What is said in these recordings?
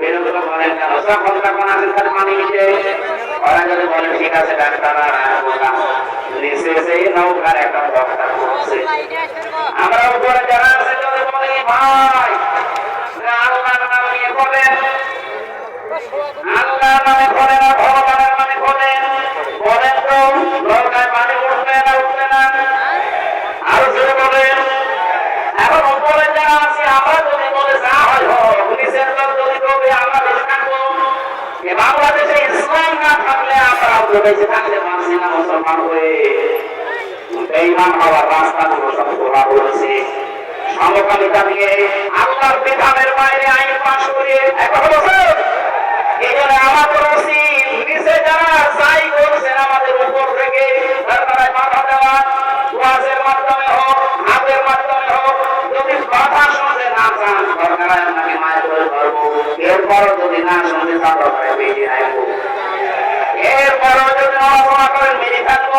বিরক্ত করেন কেন যখন তখন আসেন তার পানি নিচে ওরা যদি বলে, ঠিক আছে ডাক্তার না। নিচে সেই নৌকার একটা আমরা উপরে যারা না থাকলে আমরা বেঁচে থাকতে পারছি না, মুসলমান হয়ে। বেঈমান হওয়ার রাস্তাগুলো সব খোলা হয়েছে সমকামিতা নিয়ে আল্লাহর বিধানের বাইরে আইন পাশ করিয়ে এখন বছর এই জন্য আমাদের নিচে যারা যাই করছেন আমাদের উপর থেকে সরকারের মাথা দেওয়া। ওয়াজের মাধ্যমে হোক, হাতের মাধ্যমে হোক, যদি কথা শুনতে না চান সরকার আপনাকে মায়ের করে ধরবো এরপরও যদি না শুনতে চান বেরিয়ে আসব এরপরও যদি নড়াচড়া করেন মেরে থাকব।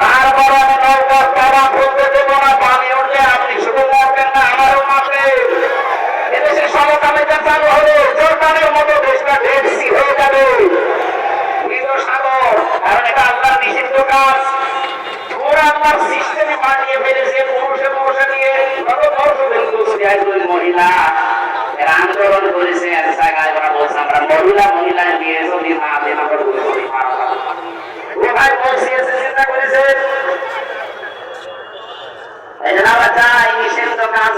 তারপর আমি নৌকার তবা খুলতে দেবো না, পানি উঠলে আপনি শুধু মরবেন না, আমারও মাপে এদেশে সমকামিতা চালু হলে, জোরদানের মতো দেশটা ডেপসি হয়ে যাবে। কারণ এটা আল্লাহর নিষিদ্ধ কাজ। সিস্টেমে বানিয়ে ফেলেছে পুরুষে পুরুষে নিয়ে। কত বর্ষ হিন্দু মহিলা? আন্দোলন করেছে মহিলা মহিলা নিয়ে যদি দেন আমরা বলে করি কোথায় পৌঁছিয়েছে চিন্তা করেছে এই জন্য আমরা চাই নিষিদ্ধ কাজ এই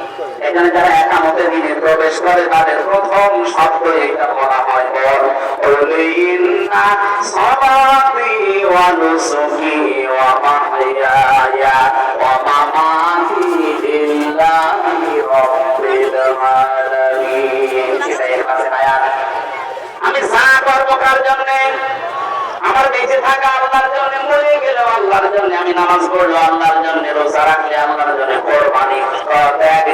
এখানে যারা একামতে দিনে প্রবেশ করে, তাদের প্রথম শব্দ এটা বলা হয় বল আমি কার আমার বেঁচে থাকা আল্লাহর জন্য, মরে আল্লাহর জন্য। আমি নামাজ পড়ল আল্লাহর জন্য, রোজা রাখলে আল্লাহর জন্য, কোরবানি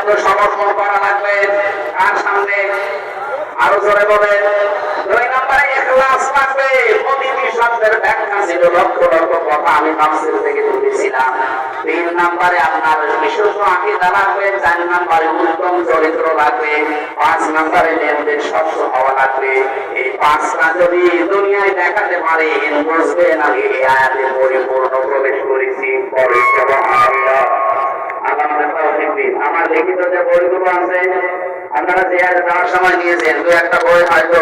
নাম্বারে আত্মসমর্পণ করা লাগবে। কার সামনে আরও জোরে বলে, দুই নাম্বারে এখলাস লাগবে। প্রতিটি শব্দের ব্যাখ্যা ছিল লক্ষ লক্ষ কথা। আমি তাফসীর থেকে তুলেছিলাম। তিন নাম্বারে আপনার বিশুদ্ধ আকীদা লাগবে। চার নাম্বারে উত্তম চরিত্র লাগবে। পাঁচ নাম্বারে লেনদেন স্বচ্ছ হওয়া লাগবে। এই পাঁচটা যদি দুনিয়ায় দেখাতে পারে বুঝবেন আমি এই আয়াতে পরিপূর্ণ প্রবেশ করেছি। পরে আমার লিখিত যে বইগুলো আছে, আপনারা যে যাওয়ার সময় নিয়েছেন, দু একটা বই হয়তো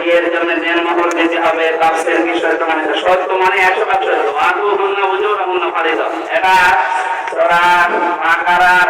বিয়ের জন্য দেন মহর দিতে হবে, তাফসীর সত্য মানে সত্য মানে একশো ফারিদা। এটা সূরা বাকারার